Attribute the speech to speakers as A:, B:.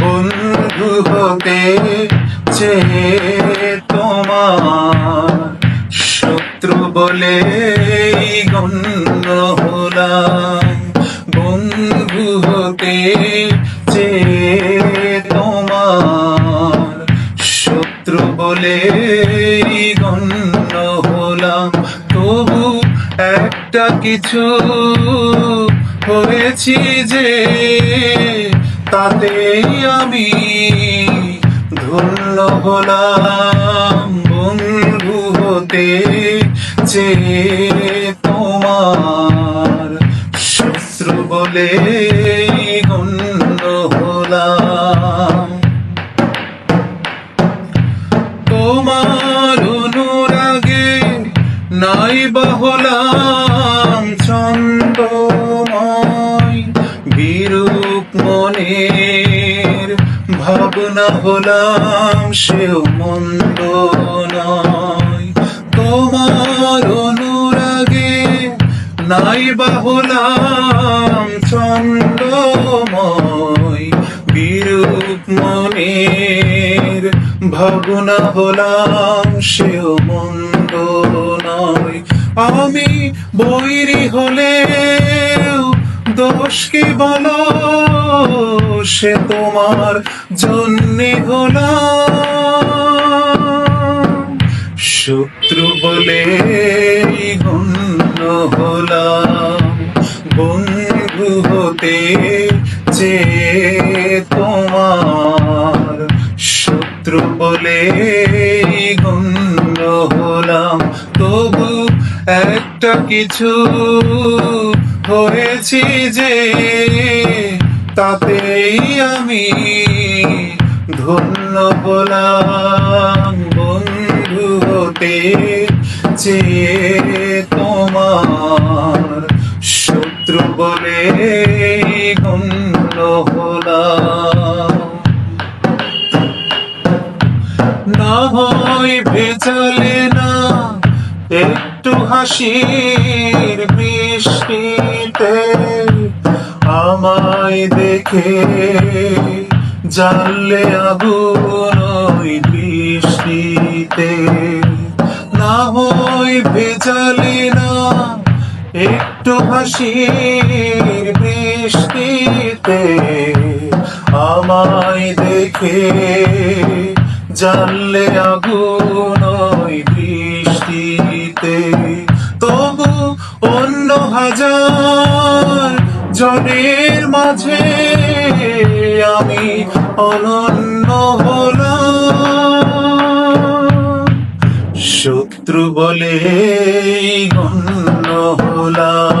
A: বন্ধু হতে চেয়ে তোমার শত্রু বলে গণ্য হলাম। বন্ধু হতে চেয়ে তোমার শত্রু বলে গণ্য হলাম। তবু একটা কিছু হয়েছি যে তাতেই আমি ধন্য হলাম বন্ধু হতে যে তোমার শত্রু বলে গণ্য হলাম। তোমার অনুরাগে নাই বহলাম মনের ভাবনা হলাম সেও মন্দ নয়। তোমার অনুরাগে নাই বাহলাম ছন্দময়। বিরূপ মনের ভাবনা হলাম সেও মন্দ নয়। আমি বৈরি হলেও দোষ কি বলো। সে তোমার জন্যে হলাম। শত্রু বলে গণ্য হলাম। বন্ধু হতে যে তোমার। শত্রু বলে গণ্য হলাম। তবু একটা কিছু হয়েছি যে তাতেই আমি ধন্য হলাম বন্ধু হতে যে তোমার শত্রু বলে গণ্য না হয় ভেজালে না, একটু হাসির বৃষ্টিতে আমায় দেখে জানলে আগুন ওই বৃষ্টিতে। না হয় ভেজালে না, একটু হাসির বৃষ্টিতে। আমায় দেখে জানলে আগুন ওই বৃষ্টিতে। তবু অন্য হাজার জনের মাঝে আমি অনন্য হলাম। শত্রু বলে গণ্য হলাম।